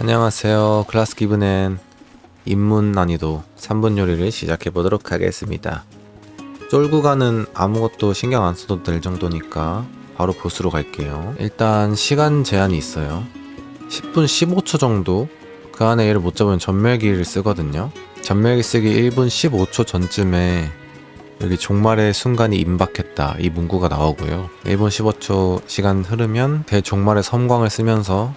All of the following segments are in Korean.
안녕하세요. 클라스 기브는 입문 난이도 3분 요리를 시작해 보도록 하겠습니다. 쫄구가는 아무것도 신경 안 써도 될 정도니까 바로 보스로 갈게요. 일단 시간 제한이 있어요. 10분 15초 정도 그 안에 얘를 못 잡으면 전멸기를 쓰거든요. 전멸기 쓰기 1분 15초 전쯤에 여기 종말의 순간이 임박했다 이 문구가 나오고요. 1분 15초 시간 흐르면 대종말의 섬광을 쓰면서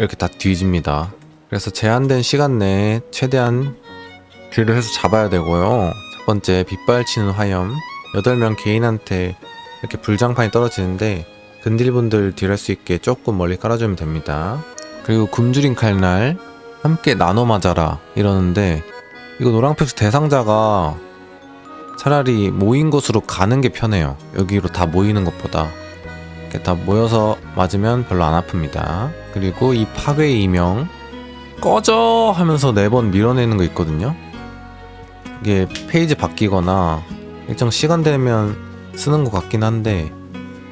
이렇게 다 뒤집니다. 그래서 제한된 시간 내에 최대한 딜을 해서 잡아야 되고요. 첫 번째 빗발치는 화염 8명 개인한테 이렇게 불장판이 떨어지는데 근딜분들 딜할 수 있게 조금 멀리 깔아주면 됩니다. 그리고 굶주린 칼날 함께 나눠 맞아라 이러는데 이거 노랑표시 대상자가 차라리 모인 곳으로 가는 게 편해요. 여기로 다 모이는 것보다 이렇게 다 모여서 맞으면 별로 안 아픕니다. 그리고 이 파괴의 이명 꺼져 하면서 네 번 밀어내는 거 있거든요. 이게 페이지 바뀌거나 일정 시간 되면 쓰는 것 같긴 한데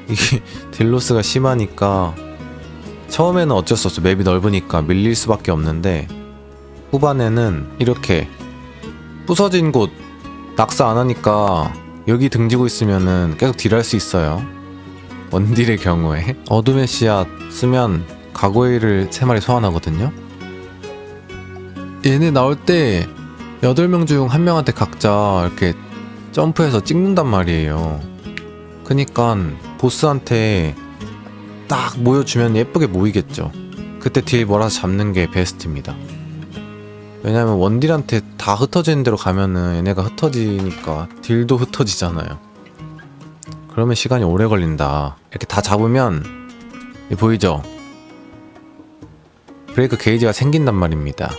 이게 딜로스가 심하니까 처음에는 어쩔 수 없어 맵이 넓으니까 밀릴 수밖에 없는데 후반에는 이렇게 부서진 곳 낙사 안 하니까 여기 등지고 있으면은 계속 딜할 수 있어요. 원딜의 경우에 어둠의 씨앗 쓰면 가고이를 3마리 소환하거든요. 얘네 나올 때 8명 중한 명한테 각자 이렇게 점프해서 찍는단 말이에요. 그니까 보스한테 딱 모여주면 예쁘게 모이겠죠. 그때 딜 몰아서 잡는 게 베스트입니다. 왜냐면 원딜한테 다 흩어지는 대로 가면은 얘네가 흩어지니까 딜도 흩어지잖아요. 그러면 시간이 오래 걸린다. 이렇게 다 잡으면 이 보이죠? 브레이크 게이지가 생긴단 말입니다.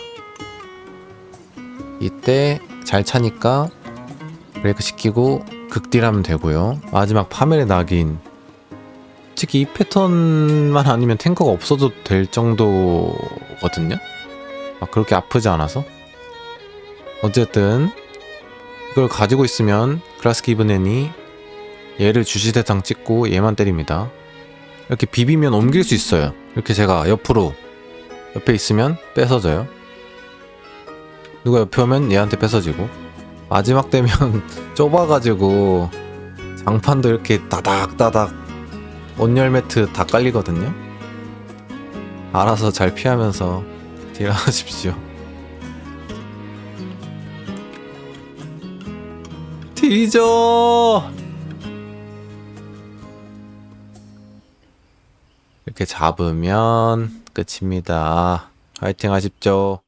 이때 잘 차니까 브레이크 시키고 극딜하면 되고요. 마지막 파멸의 낙인. 솔직히 이 패턴만 아니면 탱커가 없어도 될 정도거든요. 막 그렇게 아프지 않아서. 어쨌든 이걸 가지고 있으면 그라스 기브넨이 얘를 주시 대상 찍고 얘만 때립니다. 이렇게 비비면 옮길 수 있어요. 이렇게 제가 옆으로 옆에 있으면 뺏어져요. 누가 옆에 오면 얘한테 뺏어지고 마지막 되면 좁아가지고 장판도 이렇게 다닥다닥 온열 매트 다 깔리거든요. 알아서 잘 피하면서 딜하십시오. 뒤져! 이렇게 잡으면 끝입니다. 화이팅 하십시오.